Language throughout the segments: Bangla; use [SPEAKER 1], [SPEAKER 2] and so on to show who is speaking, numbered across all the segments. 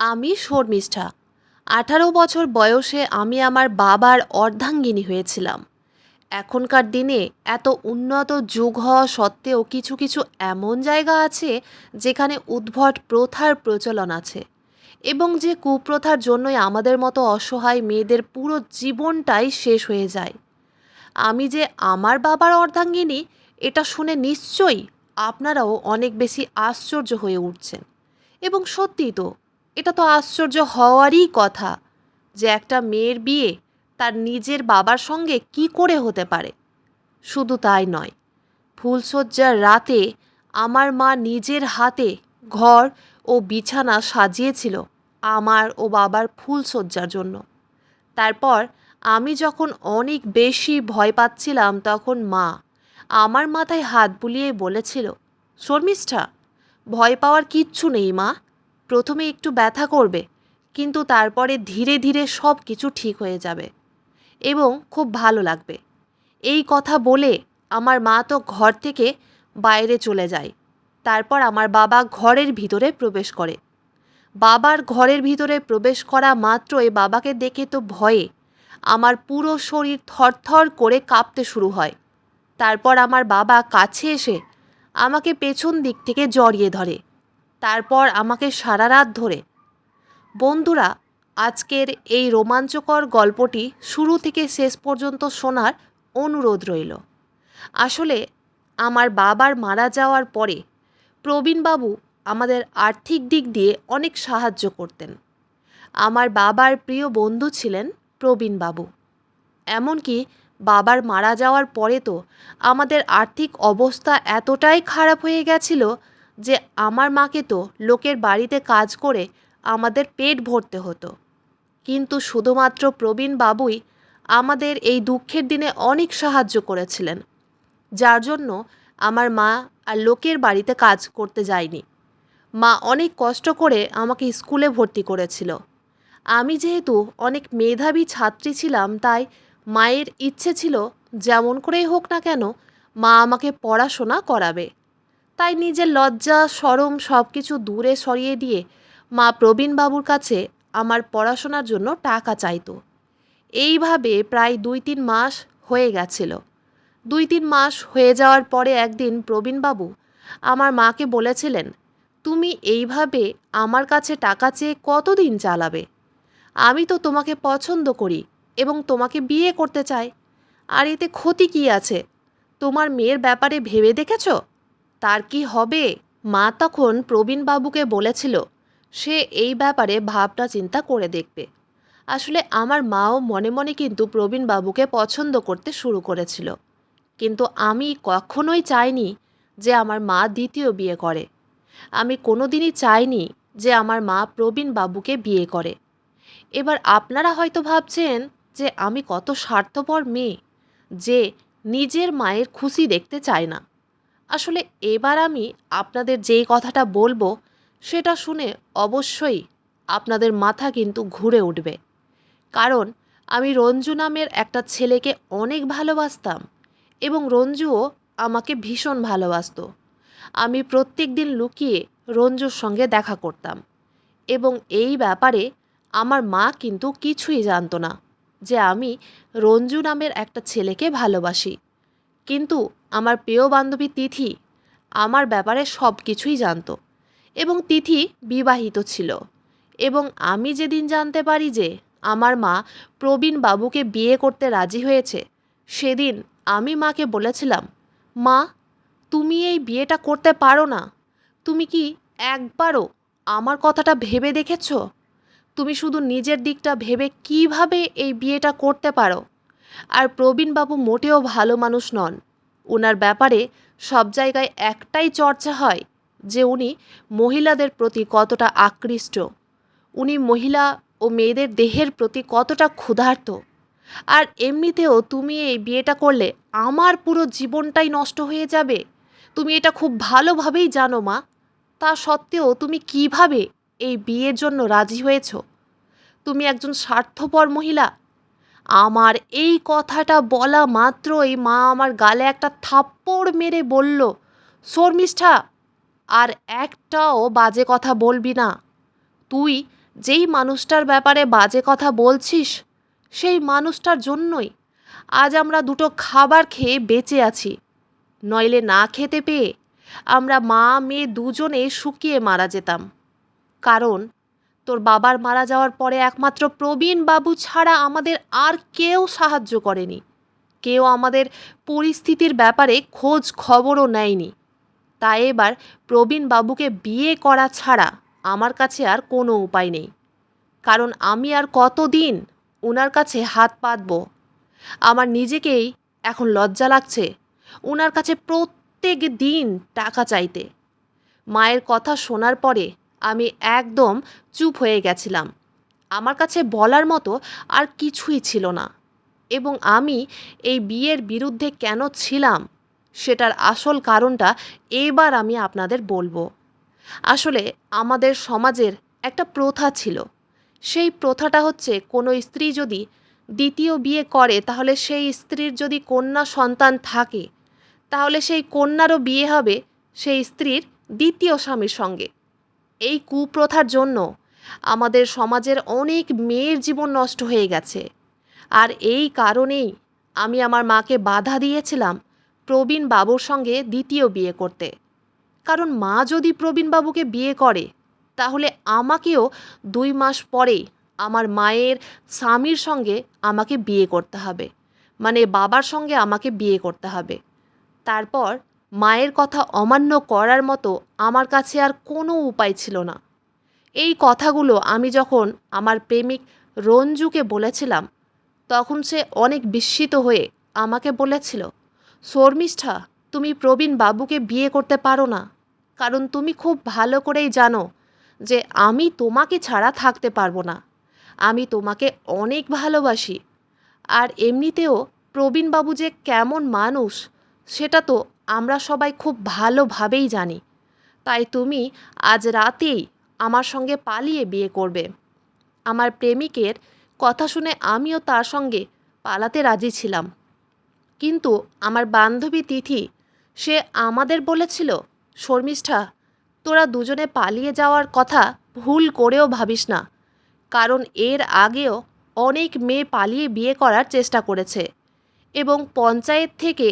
[SPEAKER 1] আমি শর্মিষ্ঠা। আঠারো বছর বয়সে আমি আমার বাবার অর্ধাঙ্গিনী হয়েছিলাম। এখনকার দিনে এত উন্নত যুগ হওয়া সত্ত্বেও কিছু কিছু এমন জায়গা আছে যেখানে উদ্ভট প্রথার প্রচলন আছে এবং যে কুপ্রথার জন্যই আমাদের মতো অসহায় মেয়েদের পুরো জীবনটাই শেষ হয়ে যায়। আমি যে আমার বাবার অর্ধাঙ্গিনী, এটা শুনে নিশ্চয়ই আপনারাও অনেক বেশি আশ্চর্য হয়ে উঠছেন। এবং সত্যিই তো এটা তো আশ্চর্য হওয়ারই কথা যে একটা মেয়ের বিয়ে তার নিজের বাবার সঙ্গে কি করে হতে পারে। শুধু তাই নয় ফুলশয্যার রাতে আমার মা নিজের হাতে ঘর ও বিছানা সাজিয়েছিল আমার ও বাবার ফুলশয্যার জন্য। তারপর আমি যখন অনেক বেশি ভয় পাচ্ছিলাম তখন মা আমার মাথায় হাত বুলিয়ে বলেছিল, শর্মিষ্ঠা, ভয় পাওয়ার কিচ্ছু নেই মা। প্রথমে একটু ব্যথা করবে, কিন্তু তারপরে ধীরে ধীরে সব কিছু ঠিক হয়ে যাবে এবং খুব ভালো লাগবে। এই কথা বলে আমার মা তো ঘর থেকে বাইরে চলে যায়। তারপর আমার বাবা ঘরের ভিতরে প্রবেশ করে। বাবার ঘরের ভিতরে প্রবেশ করা মাত্রই বাবাকে দেখে তো ভয়ে আমার পুরো শরীর থরথর করে কাঁপতে শুরু হয়। তারপর আমার বাবা কাছে এসে আমাকে পেছন দিক থেকে জড়িয়ে ধরে। তারপর আমাকে সারা রাত ধরে। বন্ধুরা, আজকের এই রোমাঞ্চকর গল্পটি শুরু থেকে শেষ পর্যন্ত শোনার অনুরোধ রইল। আসলে, আমার বাবার মারা যাওয়ার পরে প্রবীণবাবু আমাদের আর্থিক দিক দিয়ে অনেক সাহায্য করতেন। আমার বাবার প্রিয় বন্ধু ছিলেন প্রবীণবাবু। এমনকি বাবার মারা যাওয়ার পরে তো আমাদের আর্থিক অবস্থা এতটাই খারাপ হয়ে গেছিল যে আমার মাকে তো লোকের বাড়িতে কাজ করে আমাদের পেট ভরতে হতো। কিন্তু শুধুমাত্র প্রবীণ বাবুই আমাদের এই দুঃখের দিনে অনেক সাহায্য করেছিলেন, যার জন্য আমার মা আর লোকের বাড়িতে কাজ করতে যায়নি। মা অনেক কষ্ট করে আমাকে স্কুলে ভর্তি করেছিল। আমি যেহেতু অনেক মেধাবী ছাত্রী ছিলাম, তাই মায়ের ইচ্ছে ছিল যেমন করেই হোক না কেন মা আমাকে পড়াশোনা করাবে। তাই নিজের লজ্জা, সরম সব কিছু দূরে সরিয়ে দিয়ে মা প্রবীণবাবুর কাছে আমার পড়াশোনার জন্য টাকা চাইতো। এইভাবে প্রায় দুই তিন মাস হয়ে গেছিল। দুই তিন মাস হয়ে যাওয়ার পরে একদিন প্রবীণবাবু আমার মাকে বলেছিলেন, তুমি এইভাবে আমার কাছে টাকা চেয়ে কতদিন চালাবে? আমি তো তোমাকে পছন্দ করি এবং তোমাকে বিয়ে করতে চাই। আর এতে ক্ষতি কী আছে? তোমার মেয়ের ব্যাপারে ভেবে দেখেছ? তার কি হবে? মা তখন প্রবীণবাবুকে বলেছিল, সে এই ব্যাপারে ভাবনা চিন্তা করে দেখবে। আসলে আমার মাও মনে মনে কিন্তু প্রবীণবাবুকে পছন্দ করতে শুরু করেছিল। কিন্তু আমি কখনোই চাইনি যে আমার মা দ্বিতীয় বিয়ে করে। আমি কোনোদিনই চাইনি যে আমার মা প্রবীণ বাবুকে বিয়ে করে। এবার আপনারা হয়তো ভাবছেন যে আমি কত স্বার্থপর মেয়ে, যে নিজের মায়ের খুশি দেখতে চায় না। আসলে এবার আমি আপনাদের যেই কথাটা বলব, সেটা শুনে অবশ্যই আপনাদের মাথা কিন্তু ঘুরে উঠবে। কারণ আমি রঞ্জু নামের একটা ছেলেকে অনেক ভালোবাসতাম এবং রঞ্জুও আমাকে ভীষণ ভালোবাসত। আমি প্রত্যেক দিন লুকিয়ে রঞ্জুর সঙ্গে দেখা করতাম এবং এই ব্যাপারে আমার মা কিন্তু কিছুই জানতো না যে আমি রঞ্জু নামের একটা ছেলেকে ভালোবাসি। কিন্তু আমার প্রিয় বান্ধবী তিথি আমার ব্যাপারে সব কিছুই জানতো এবং তিথি বিবাহিত ছিল এবং আমি যেদিন জানতে পারি যে আমার মা প্রবীণ বাবুকে বিয়ে করতে রাজি হয়েছে, সেদিন আমি মাকে বলেছিলাম, মা, তুমি এই বিয়েটা করতে পারো না। তুমি কি একবারও আমার কথাটা ভেবে দেখেছ? তুমি শুধু নিজের দিকটা ভেবে কীভাবে এই বিয়েটা করতে পারো? আর প্রবীণবাবু মোটেও ভালো মানুষ নন। ওনার ব্যাপারে সব জায়গায় একটাই চর্চা হয় যে উনি মহিলাদের প্রতি কতটা আকৃষ্ট। উনি মহিলা ও মেয়েদের দেহের প্রতি কতটা ক্ষুধার্ত। আর এমনিতেও তুমি এই বিয়েটা করলে আমার পুরো জীবনটাই নষ্ট হয়ে যাবে। তুমি এটা খুব ভালোভাবেই জানো, মা। তা সত্ত্বেও তুমি কীভাবে এই বিয়ের জন্য রাজি হয়েছ? তুমি একজন স্বার্থপর মহিলা আমার এই কথাটা বলা মাত্রই মা আমার গালে একটা থাপ্পড় মেরে বলল, শর্মিষ্ঠা, আর একটাও বাজে কথা বলবি না। তুই যেই মানুষটার ব্যাপারে বাজে কথা বলছিস, সেই মানুষটার জন্যই আজ আমরা দুটো খাবার খেয়ে বেঁচে আছি। নইলে না খেতে পেয়ে আমরা মা, মেয়ে দুজনে শুকিয়ে মারা যেতাম। কারণ তোর বাবার মারা যাওয়ার পরে একমাত্র প্রবীণ বাবু ছাড়া আমাদের আর কেউ সাহায্য করেনি। কেউ আমাদের পরিস্থিতির ব্যাপারে খোঁজ খবরও নেয়নি। তাই এবার প্রবীণ বাবুকে বিয়ে করা ছাড়া আমার কাছে আর কোনো উপায় নেই। কারণ আমি আর কতদিন ওনার কাছে হাত পাতব? আমার নিজেকেই এখন লজ্জা লাগছে ওনার কাছে প্রত্যেক দিন টাকা চাইতে। মায়ের কথা শোনার পরে আমি একদম চুপ হয়ে গেছিলাম। আমার কাছে বলার মতো আর কিছুই ছিল না। এবং আমি এই বিয়ের বিরুদ্ধে কেন ছিলাম সেটার আসল কারণটা এবার আমি আপনাদের বলব। আসলে আমাদের সমাজের একটা প্রথা ছিল। সেই প্রথাটা হচ্ছে কোনো স্ত্রী যদি দ্বিতীয় বিয়ে করে তাহলে সেই স্ত্রীর যদি কন্যা সন্তান থাকে, তাহলে সেই কন্যারও বিয়ে হবে সেই স্ত্রীর দ্বিতীয় স্বামীর সঙ্গে। এই কুপ্রথার জন্য আমাদের সমাজের অনেক মেয়ের জীবন নষ্ট হয়ে গেছে। আর এই কারণেই আমি আমার মাকে বাধা দিয়েছিলাম প্রবীণ বাবুর সঙ্গে দ্বিতীয় বিয়ে করতে। কারণ মা যদি প্রবীণ বাবুকে বিয়ে করে, তাহলে আমাকেও দুই মাস পরে আমার মায়ের স্বামীর সঙ্গে আমাকে বিয়ে করতে হবে। মানে বাবার সঙ্গে আমাকে বিয়ে করতে হবে। তারপর মায়ের কথা অমান্য করার মতো আমার কাছে আর কোনো উপায় ছিল না। এই কথাগুলো আমি যখন আমার প্রেমিক রঞ্জুকে বলেছিলাম, তখন সে অনেক বিস্মিত হয়ে আমাকে বলেছিল, শর্মিষ্ঠা, তুমি প্রবীণ বাবুকে বিয়ে করতে পারো না। কারণ তুমি খুব ভালো করেই জানো যে আমি তোমাকে ছাড়া থাকতে পারব না। আমি তোমাকে অনেক ভালোবাসি। আর এমনিতেও প্রবীণবাবু যে কেমন মানুষ, সেটা তো আমরা সবাই খুব ভালোভাবেই জানি। তাই তুমি আজ রাতেই আমার সঙ্গে পালিয়ে বিয়ে করবে। আমার প্রেমিকের কথা শুনে আমিও তার সঙ্গে পালাতে রাজি ছিলাম। কিন্তু আমার বান্ধবী তিথি, সে আমাদের বলেছিল, শর্মিষ্ঠা, তোরা দুজনে পালিয়ে যাওয়ার কথা ভুল করেও ভাবিস না। কারণ এর আগেও অনেক মেয়ে পালিয়ে বিয়ে করার চেষ্টা করেছে। এবং পঞ্চায়েত থেকে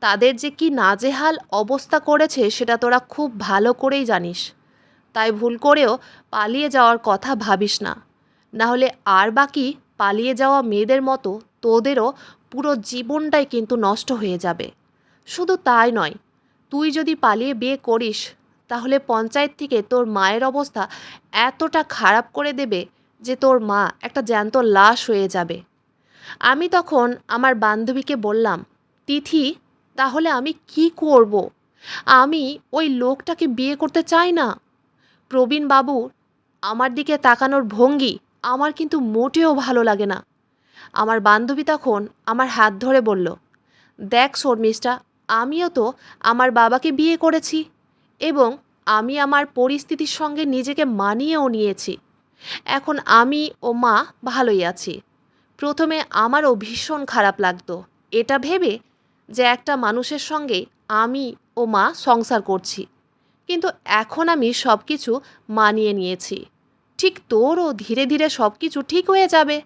[SPEAKER 1] তাদের যে কি নাজেহাল অবস্থা করেছে সেটা তোরা খুব ভালো করেই জানিস। তাই ভুল করেও পালিয়ে যাওয়ার কথা ভাবিস না। নাহলে আর বাকি পালিয়ে যাওয়া মেয়েদের মতো তোদেরও পুরো জীবনটাই কিন্তু নষ্ট হয়ে যাবে। শুধু তাই নয়, তুই যদি পালিয়ে বিয়ে করিস, তাহলে পঞ্চায়েত থেকে তোর মায়ের অবস্থা এতটা খারাপ করে দেবে যে তোর মা একটা জ্যান্ত লাশ হয়ে যাবে। আমি তখন আমার বান্ধবীকে বললাম, তিথি তাহলে আমি কি করব? আমি ওই লোকটাকে বিয়ে করতে চাই না। প্রবীণ বাবু, আমার দিকে তাকানোর ভঙ্গি আমার কিন্তু মোটেও ভালো লাগে না। আমার বান্ধবী তখন আমার হাত ধরে বলল, দেখ শর্মিষ্ঠা, আমিও তো আমার বাবাকে বিয়ে করেছি এবং আমি আমার পরিস্থিতির সঙ্গে নিজেকে মানিয়েও নিয়েছি। এখন আমি ও মা ভালোই আছি। প্রথমে আমারও ভীষণ খারাপ লাগতো। এটা ভেবে যে একটা মানুষের সঙ্গে আমি ও মা সংসার করছি। কিন্তু এখন আমি সব কিছু মানিয়ে নিয়েছি। ঠিক তোরও ধীরে ধীরে সব কিছু ঠিক হয়ে যাবে।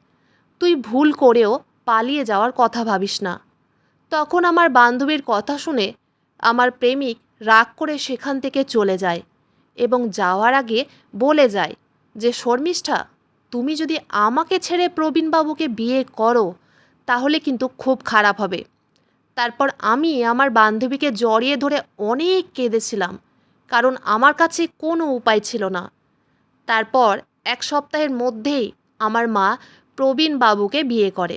[SPEAKER 1] তুই ভুল করেও পালিয়ে যাওয়ার কথা ভাবিস না। তখন আমার বান্ধবীর কথা শুনে আমার প্রেমিক রাগ করে সেখান থেকে চলে যায় এবং যাওয়ার আগে বলে যায় যে, শর্মিষ্ঠা, তুমি যদি আমাকে ছেড়ে প্রবীণবাবুকে বিয়ে করো, তাহলে কিন্তু খুব খারাপ হবে। তারপর আমি আমার বান্ধবীকে জড়িয়ে ধরে অনেক কেঁদেছিলাম, কারণ আমার কাছে কোনো উপায় ছিল না। তারপর এক সপ্তাহের মধ্যেই আমার মা প্রবীণ বাবুকে বিয়ে করে।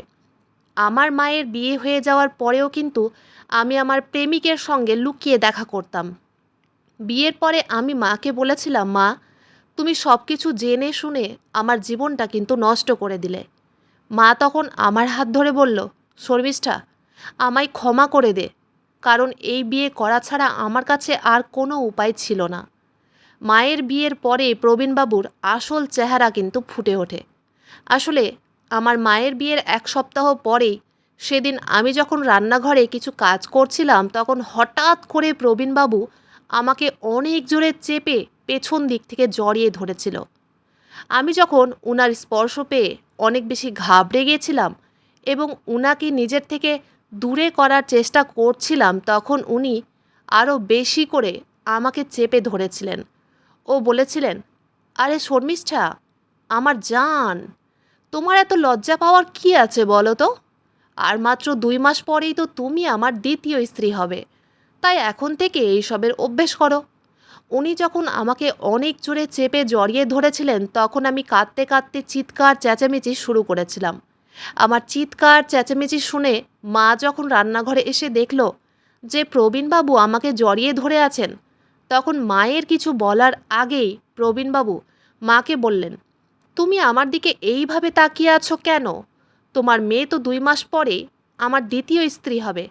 [SPEAKER 1] আমার মায়ের বিয়ে হয়ে যাওয়ার পরেও কিন্তু আমি আমার প্রেমিকের সঙ্গে লুকিয়ে দেখা করতাম। বিয়ের পরে আমি মাকে বলেছিলাম, মা, তুমি সব কিছু জেনে শুনে আমার জীবনটা কিন্তু নষ্ট করে দিলে। মা তখন আমার হাত ধরে বলল, শর্মিষ্ঠা আমায় ক্ষমা করে দে, কারণ এই বিয়ে করা ছাড়া আমার কাছে আর কোনো উপায় ছিল না। মায়ের বিয়ের পরে প্রবীণবাবুর আসল চেহারা কিন্তু ফুটে ওঠে। আসলে আমার মায়ের বিয়ের এক সপ্তাহ পরেই সেদিন আমি যখন রান্নাঘরে কিছু কাজ করছিলাম, তখন হঠাৎ করে প্রবীণবাবু আমাকে অনেক জোরে চেপে পেছন দিক থেকে জড়িয়ে ধরেছিল। আমি যখন উনার স্পর্শ পেয়ে অনেক বেশি ঘাবড়ে গিয়েছিলাম এবং উনাকে নিজের থেকে দূরে করার চেষ্টা করছিলাম তখন উনি আরও বেশি করে আমাকে চেপে ধরেছিলেন। ও বলেছিলেন, আরে শর্মিষ্ঠা, আমার জান, তোমার এত লজ্জা পাওয়ার কি আছে বলো তো? আর মাত্র দুই মাস পরেই তো তুমি আমার দ্বিতীয় স্ত্রী হবে। তাই এখন থেকে এইসবের অভ্যেস করো। উনি যখন আমাকে অনেক জোরে চেপে জড়িয়ে ধরেছিলেন, তখন আমি কাঁদতে কাঁদতে চিৎকার চেঁচামেচি শুরু করেছিলাম। আমার চিৎকার, চেঁচামেচি শুনে মা যখন রান্নাঘরে এসে দেখল যে প্রবীণবাবু আমাকে জড়িয়ে ধরে আছেন, তখন মায়ের কিছু বলার আগেই প্রবীণবাবু মাকে বললেন, তুমি আমার দিকে এইভাবে তাকিয়ে আছো কেন? তোমার মেয়ে তো দুই মাস পরে আমার দ্বিতীয় স্ত্রী হবে,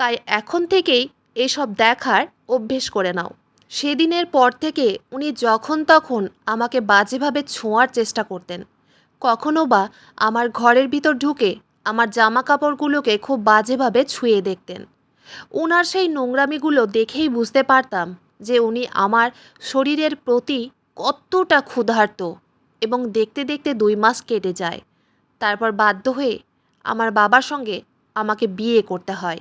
[SPEAKER 1] তাই এখন থেকেই এসব দেখার অভ্যেস করে নাও। সেদিনের পর থেকে উনি যখন তখন আমাকে বাজেভাবে ছোঁয়ার চেষ্টা করতেন। কখনো বা আমার ঘরের ভিতর ঢুকে আমার জামা কাপড়গুলোকে খুব বাজেভাবে ছুঁয়ে দেখতেন। উনার সেই নোংরামিগুলো দেখেই বুঝতে পারতাম যে উনি আমার শরীরের প্রতি কতটা ক্ষুধার্ত এবং দেখতে দেখতে দুই মাস কেটে যায়। তারপর বাধ্য হয়ে আমার বাবার সঙ্গে আমাকে বিয়ে করতে হয়।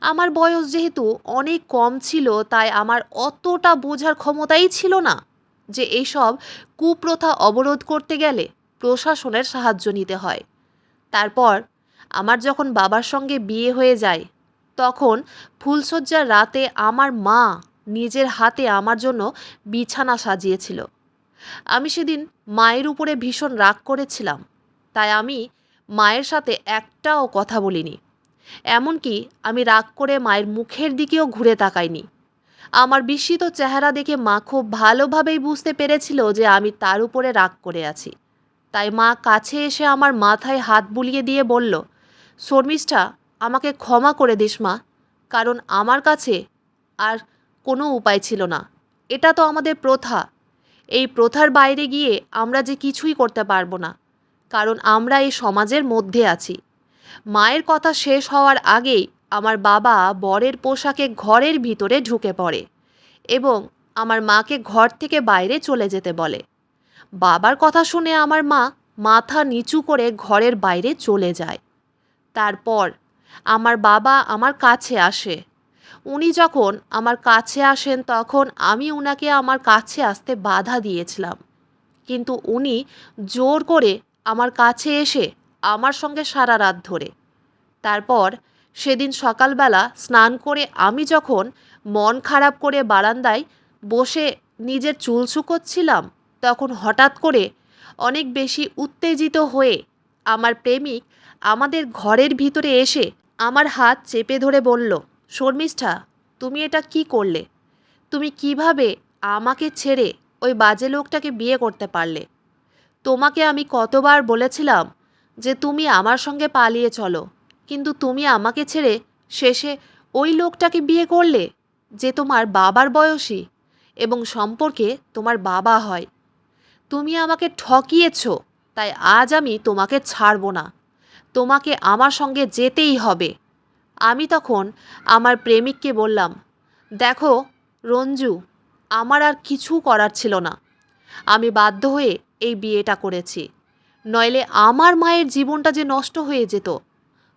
[SPEAKER 1] আমার বয়স যেহেতু অনেক কম ছিল, তাই আমার অতটা বোঝার ক্ষমতাই ছিল না যে এইসব কুপ্রথা অবরোধ করতে গেলে প্রশাসনের সাহায্য নিতে হয়। তারপর আমার যখন বাবার সঙ্গে বিয়ে হয়ে যায়, তখন ফুলশয্যার রাতে আমার মা নিজের হাতে আমার জন্য বিছানা সাজিয়েছিল। আমি সেদিন মায়ের উপরে ভীষণ রাগ করেছিলাম, তাই আমি মায়ের সাথে একটাও কথা বলিনি। এমনকি আমি রাগ করে মায়ের মুখের দিকেও ঘুরে তাকাইনি। আমার বিস্মিত চেহারা দেখে মা খুব ভালোভাবেই বুঝতে পেরেছিল যে আমি তার উপরে রাগ করে আছি। তাই মা কাছে এসে আমার মাথায় হাত বুলিয়ে দিয়ে বলল, শর্মিষ্ঠা, আমাকে ক্ষমা করে দিস মা, কারণ আমার কাছে আর কোনো উপায় ছিল না। এটা তো আমাদের প্রথা। এই প্রথার বাইরে গিয়ে আমরা যে কিছুই করতে পারব না, কারণ আমরা এই সমাজের মধ্যে আছি। মায়ের কথা শেষ হওয়ার আগেই আমার বাবা বরের পোশাকে ঘরের ভিতরে ঢুকে পড়ে এবং আমার মাকে ঘর থেকে বাইরে চলে যেতে বলে। বাবার কথা শুনে আমার মা মাথা নিচু করে ঘরের বাইরে চলে যায়। তারপর আমার বাবা আমার কাছে আসে। উনি যখন আমার কাছে আসেন তখন আমি উনাকে আমার কাছে আসতে বাধা দিয়েছিলাম। কিন্তু উনি জোর করে আমার কাছে এসে আমার সঙ্গে সারা রাত ধরে। তারপর সেদিন সকালবেলা স্নান করে আমি যখন মন খারাপ করে বারান্দায় বসে নিজের চুল শুকোচ্ছিলাম তখন হঠাৎ করে অনেক বেশি উত্তেজিত হয়ে আমার প্রেমিক আমাদের ঘরের ভিতরে এসে আমার হাত চেপে ধরে বলল, শর্মিষ্ঠা, তুমি এটা কি করলে? তুমি কীভাবে আমাকে ছেড়ে ওই বাজে লোকটাকে বিয়ে করতে পারলে? তোমাকে আমি কতবার বলেছিলাম যে তুমি আমার সঙ্গে পালিয়ে চলো, কিন্তু তুমি আমাকে ছেড়ে শেষে ওই লোকটাকে বিয়ে করলে যে তোমার বাবার বয়সী এবং সম্পর্কে তোমার বাবা হয়? তুমি আমাকে ঠকিয়েছ, তাই আজ আমি তোমাকে ছাড়ব না। তোমাকে আমার সঙ্গে যেতেই হবে। আমি তখন আমার প্রেমিককে বললাম, দেখো, রঞ্জু, আমার আর কিছু করার ছিল না। আমি বাধ্য হয়ে এই বিয়েটা করেছি। নইলে আমার মায়ের জীবনটা যে নষ্ট হয়ে যেত,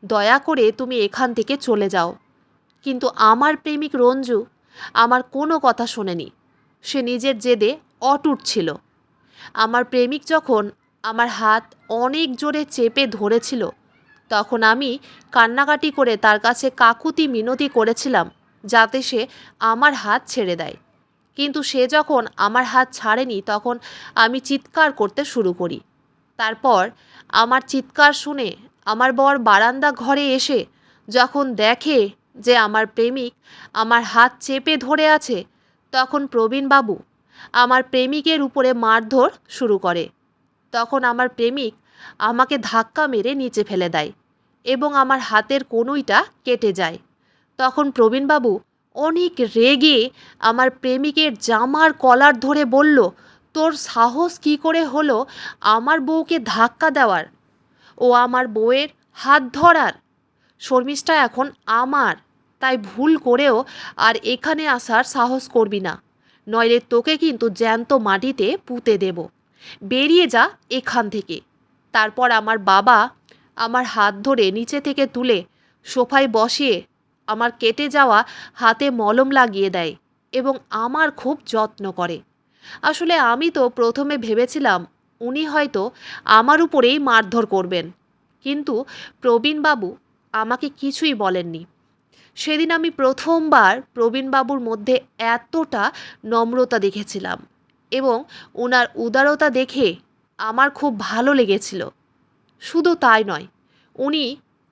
[SPEAKER 1] দয়া করে তুমি এখান থেকে চলে যাও। কিন্তু আমার প্রেমিক রঞ্জু আমার কোনো কথা শোনেনি। সে নিজের জেদে অটুট ছিল। আমার প্রেমিক যখন আমার হাত অনেক জোরে চেপে ধরেছিল, তখন আমি কান্নাকাটি করে তার কাছে কাকুতি মিনতি করেছিলাম যাতে সে আমার হাত ছেড়ে দেয়। কিন্তু সে যখন আমার হাত ছাড়েনি, তখন আমি চিৎকার করতে শুরু করি। তারপর আমার চিৎকার শুনে আমার বর বারান্দা ঘরে এসে যখন দেখে যে আমার প্রেমিক আমার হাত চেপে ধরে আছে, তখন প্রবীণবাবু আমার প্রেমিকের উপরে মারধর শুরু করে। তখন আমার প্রেমিক আমাকে ধাক্কা মেরে নিচে ফেলে দেয় এবং আমার হাতের কনুইটা কেটে যায়। তখন প্রবীণবাবু অনেক রেগে আমার প্রেমিকের জামার কলার ধরে বলল, তোর সাহস কি করে হলো আমার বউকে ধাক্কা দেওয়ার? ও আমার বউয়ের হাত ধরার? শর্মিষ্ঠা এখন আমার, তাই ভুল করেও আর এখানে আসার সাহস করবি না। নইলে তোকে কিন্তু জ্যান্ত মাটিতে পুঁতে দেব। বেরিয়ে যা এখান থেকে। তারপর আমার বাবা আমার হাত ধরে নিচে থেকে তুলে সোফায় বসিয়ে আমার কেটে যাওয়া হাতে মলম লাগিয়ে দেয় এবং আমার খুব যত্ন করে। আসলে আমি তো প্রথমে ভেবেছিলাম উনি হয়তো আমার উপরেই মারধর করবেন। কিন্তু প্রবীণবাবু আমাকে কিছুই বলেননি। সেদিন আমি প্রথমবার প্রবীণবাবুর মধ্যে এতটা নম্রতা দেখেছিলাম এবং ওনার উদারতা দেখে আমার খুব ভালো লেগেছিল। শুধু তাই নয়, উনি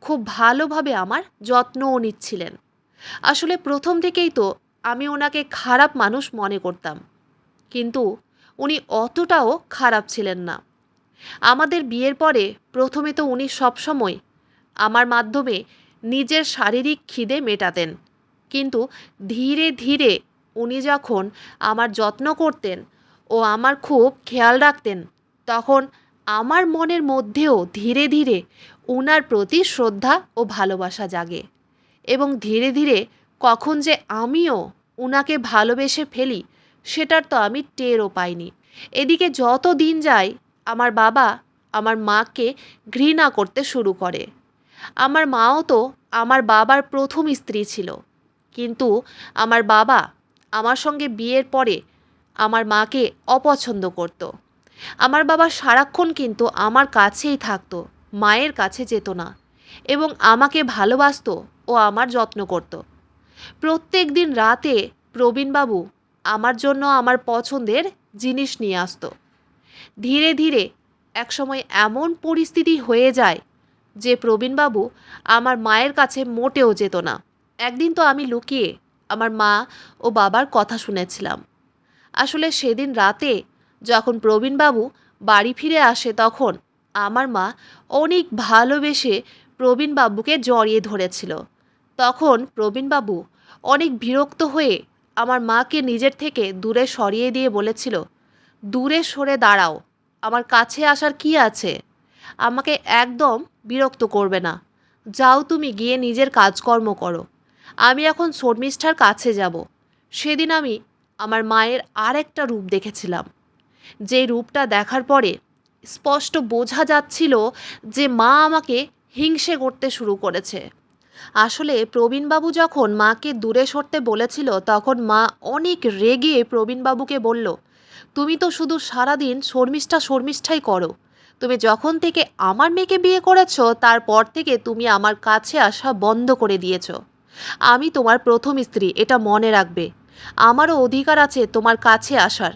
[SPEAKER 1] খুব ভালোভাবে আমার যত্নও নিচ্ছিলেন। আসলে প্রথম থেকেই তো আমি ওনাকে খারাপ মানুষ মনে করতাম, কিন্তু উনি অতটাও খারাপ ছিলেন না। আমাদের বিয়ের পরে প্রথমে তো উনি সবসময় আমার মাধ্যমে নিজের শারীরিক খিদে মেটাতেন। কিন্তু ধীরে ধীরে উনি যখন আমার যত্ন করতেন ও আমার খুব খেয়াল রাখতেন, তখন আমার মনের মধ্যেও ধীরে ধীরে উনার প্রতি শ্রদ্ধা ও ভালোবাসা জাগে এবং ধীরে ধীরে কখন যে আমিও উনাকে ভালোবেসে ফেলি, সেটার তো আমি টেরও পাইনি। এদিকে যত দিন যায়, আমার বাবা আমার মাকে ঘৃণা করতে শুরু করে। আমার মাও তো আমার বাবার প্রথম স্ত্রী ছিল। কিন্তু আমার বাবা আমার সঙ্গে বিয়ের পরে আমার মাকে অপছন্দ করত। আমার বাবা সারাক্ষণ কিন্তু আমার কাছেই থাকতো, মায়ের কাছে যেত না এবং আমাকে ভালোবাসত ও আমার যত্ন করত। প্রত্যেক দিন রাতে প্রবীণবাবু আমার জন্য আমার পছন্দের জিনিস নিয়ে আসতো। ধীরে ধীরে একসময় এমন পরিস্থিতি হয়ে যায় যে প্রবীণবাবু আমার মায়ের কাছে মোটেও যেত না। একদিন তো আমি লুকিয়ে আমার মা ও বাবার কথা শুনেছিলাম। আসলে সেদিন রাতে যখন প্রবীণবাবু বাড়ি ফিরে আসে তখন আমার মা অনেক ভালোবেসে প্রবীণবাবুকে জড়িয়ে ধরেছিল। তখন প্রবীণবাবু অনেক বিরক্ত হয়ে আমার মাকে নিজের থেকে দূরে সরিয়ে দিয়ে বলেছিল, দূরে সরে দাঁড়াও, আমার কাছে আসার কি আছে? আমাকে একদম বিরক্ত করবে না। যাও তুমি গিয়ে নিজের কাজকর্ম করো। আমি এখন শর্মিষ্ঠার কাছে যাব। সেদিন আমি আমার মায়ের আরেকটা রূপ দেখেছিলাম। যে রূপটা দেখার পরে স্পষ্ট বোঝা যাচ্ছিল যে মা আমাকে হিংসে করতে শুরু করেছে। আসলে প্রবীণবাবু যখন মাকে দূরে সরতে বলেছিল, তখন মা অনেক রেগে প্রবীণবাবুকে বলল, তুমি তো শুধু সারাদিন শর্মিষ্ঠা শর্মিষ্ঠাই করো। তুমি যখন থেকে আমার মেয়েকে বিয়ে করেছ, তারপর থেকে তুমি আমার কাছে আসা বন্ধ করে দিয়েছ। আমি তোমার প্রথম স্ত্রী, এটা মনে রাখবে। আমারও অধিকার আছে তোমার কাছে আসার।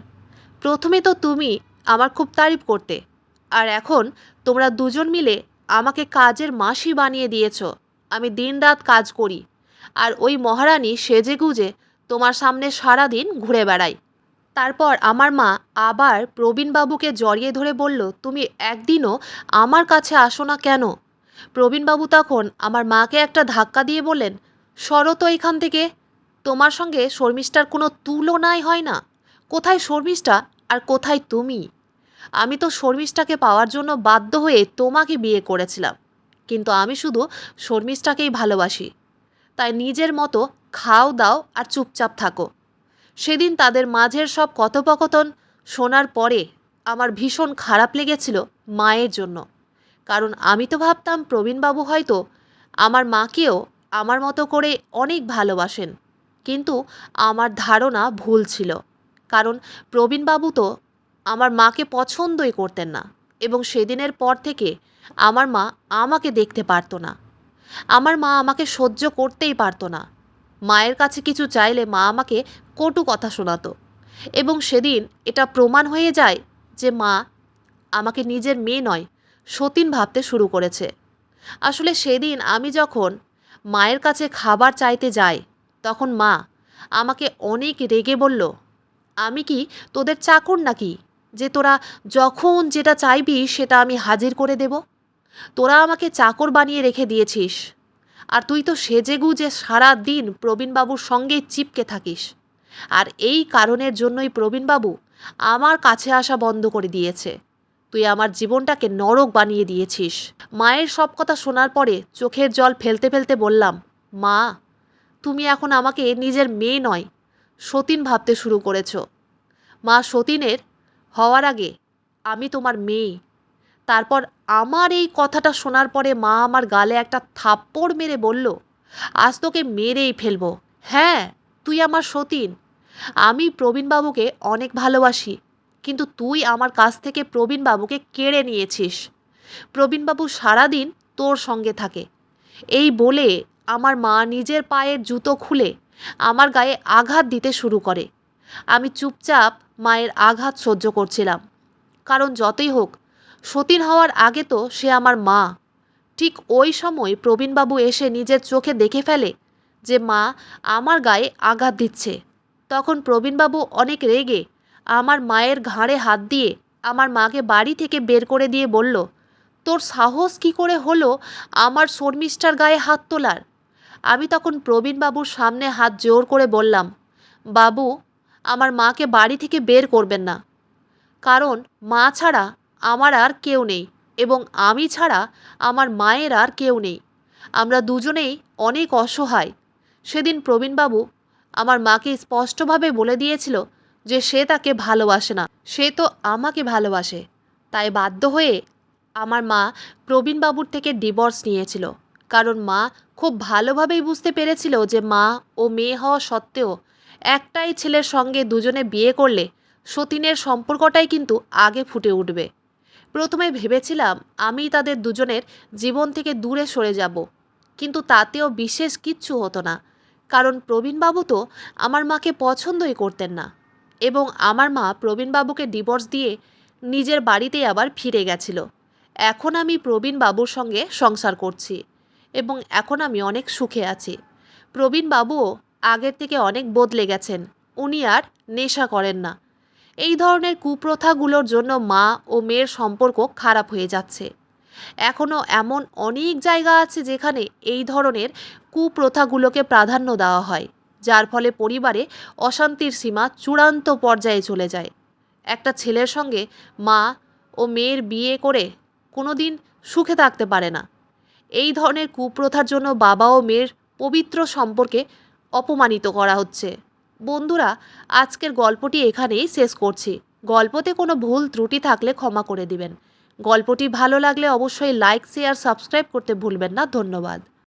[SPEAKER 1] প্রথমে তো তুমি আমার খুব তারিফ করতে। আর এখন তোমরা দুজন মিলে আমাকে কাজের মাসি বানিয়ে দিয়েছ। আমি দিনরাত কাজ করি। আর ওই মহারানী সেজে গুজে তোমার সামনে সারা দিন ঘুরে বেড়াই তারপর আমার মা আবার প্রবীণবাবুকে জড়িয়ে ধরে বলল, তুমি একদিনও আমার কাছে আসো না কেন? প্রবীণবাবু তখন আমার মাকে একটা ধাক্কা দিয়ে বললেন, সরো তো এখান থেকে। তোমার সঙ্গে শর্মিষ্ঠার কোনো তুলনাই হয় না। কোথায় শর্মিষ্ঠা আর কোথায় তুমি? আমি তো শর্মিষ্ঠাকে পাওয়ার জন্য বাধ্য হয়ে তোমাকে বিয়ে করেছিলাম। কিন্তু আমি শুধু শর্মিষ্ঠাকেই ভালোবাসি। তাই নিজের মতো খাও দাও আর চুপচাপ থাকো। সেদিন তাদের মাঝের সব কথোপকথন শোনার পরে আমার ভীষণ খারাপ লেগেছিল মায়ের জন্য। কারণ আমি তো ভাবতাম প্রবীণবাবু হয়তো আমার মাকেও আমার মতো করে অনেক ভালোবাসেন। কিন্তু আমার ধারণা ভুল ছিল। কারণ প্রবীণবাবু তো আমার মাকে পছন্দই করতেন না এবং সেদিনের পর থেকে আমার মা আমাকে দেখতে পারতো না। আমার মা আমাকে সহ্য করতেই পারতো না। মায়ের কাছে কিছু চাইলে মা আমাকে কটু কথা শোনাতো। এবং সেদিন এটা প্রমাণ হয়ে যায় যে মা আমাকে নিজের মেয়ে নয়, সতীন ভাবতে শুরু করেছে। আসলে সেদিন আমি যখন মায়ের কাছে খাবার চাইতে যাই, তখন মা আমাকে অনেক রেগে বলল, আমি কি তোদের চাকর নাকি? যে তোরা যখন যেটা চাইবি সেটা আমি হাজির করে দেব? তোরা আমাকে চাকর বানিয়ে রেখে দিয়েছিস। আর তুই তো সেজে গুজে সারা দিন প্রবীণবাবুর সঙ্গেই চিপকে থাকিস। আর এই কারণের জন্যই প্রবীণবাবু আমার কাছে আসা বন্ধ করে দিয়েছে। তুই আমার জীবনটাকে নরক বানিয়ে দিয়েছিস। মায়ের সব কথা শোনার পরে চোখের জল ফেলতে ফেলতে বললাম, মা, তুমি এখন আমাকে নিজের মেয়ে নয়, সতীন ভাবতে শুরু করেছ। মা সতীনের হওয়ার আগে আমি তোমার মেয়ে তারপর আমার এই কথাটা শোনার পরে মা আমার গালে একটা থাপ্পড় মেরে বলল, আজ তোকে মেরেই ফেলব। হ্যাঁ তুই আমার সতীন। আমি প্রবীণবাবুকে অনেক ভালোবাসি, কিন্তু তুই আমার কাছ থেকে প্রবীণবাবুকে কেড়ে নিয়েছিস। প্রবীণবাবু সারাদিন তোর সঙ্গে থাকে। এই বলে আমার মা নিজের পায়ের জুতো খুলে আমার গায়ে আঘাত দিতে শুরু করে। আমি চুপচাপ মায়ের আঘাত সহ্য করছিলাম। কারণ যতই হোক সতীন হওয়ার আগে তো সে আমার মা। ঠিক ওই সময় প্রবীণবাবু এসে নিজের চোখে দেখে ফেলে যে মা আমার গায়ে আঘাত দিচ্ছে। তখন প্রবীণবাবু অনেক রেগে আমার মায়ের ঘাড়ে হাত দিয়ে আমার মাকে বাড়ি থেকে বের করে দিয়ে বলল, তোর সাহস কি করে হলো আমার শর্মিষ্ঠার গায়ে হাত তোলার? আমি তখন প্রবীণবাবুর সামনে হাত জোর করে বললাম, বাবু, আমার মাকে বাড়ি থেকে বের করবেন না। কারণ মা ছাড়া আমার আর কেউ নেই এবং আমি ছাড়া আমার মায়ের আর কেউ নেই। আমরা দুজনেই অনেক অসহায়। সেদিন প্রবীণবাবু আমার মাকে স্পষ্টভাবে বলে দিয়েছিল যে সে তাকে ভালোবাসে না, সে তো আমাকে ভালোবাসে। তাই বাধ্য হয়ে আমার মা প্রবীণবাবুর থেকে ডিভোর্স নিয়েছিল। কারণ মা খুব ভালোভাবেই বুঝতে পেরেছিল যে মা ও মেয়ে হওয়া সত্ত্বেও একটাই ছেলের সঙ্গে দুজনে বিয়ে করলে সতীনের সম্পর্কটাই কিন্তু আগে ফুটে উঠবে। প্রথমে ভেবেছিলাম আমি তাদের দুজনের জীবন থেকে দূরে সরে যাব, কিন্তু তাতেও বিশেষ কিচ্ছু হতো না, কারণ প্রবীণবাবু তো আমার মাকে পছন্দই করতেন না এবং আমার মা প্রবীণবাবুকে ডিভোর্স দিয়ে নিজের বাড়িতেই আবার ফিরে গেছিল। এখন আমি প্রবীণবাবুর সঙ্গে সংসার করছি এবং এখন আমি অনেক সুখে আছি। প্রবীণবাবুও আগের থেকে অনেক বদলে গেছেন, উনি আর নেশা করেন না। এই ধরনের কুপ্রথাগুলোর জন্য মা ও মেয়ের সম্পর্ক খারাপ হয়ে যাচ্ছে। এখনও এমন অনেক জায়গা আছে যেখানে এই ধরনের কুপ্রথাগুলোকে প্রাধান্য দেওয়া হয়, যার ফলে পরিবারে অশান্তির সীমা চূড়ান্ত পর্যায়ে চলে যায়। একটা ছেলের সঙ্গে মা ও মেয়ের বিয়ে করে কোনো দিন সুখে থাকতে পারে না। এই ধরনের কুপ্রথার জন্য বাবা ও মেয়ের পবিত্র সম্পর্কে অপমানিত করা হচ্ছে। বন্ধুরা, আজকের গল্পটি এখানেই শেষ করছি। গল্পতে কোনো ভুল ত্রুটি থাকলে ক্ষমা করে দিবেন। গল্পটি ভালো লাগলে অবশ্যই লাইক, শেয়ার, সাবস্ক্রাইব করতে ভুলবেন না। ধন্যবাদ।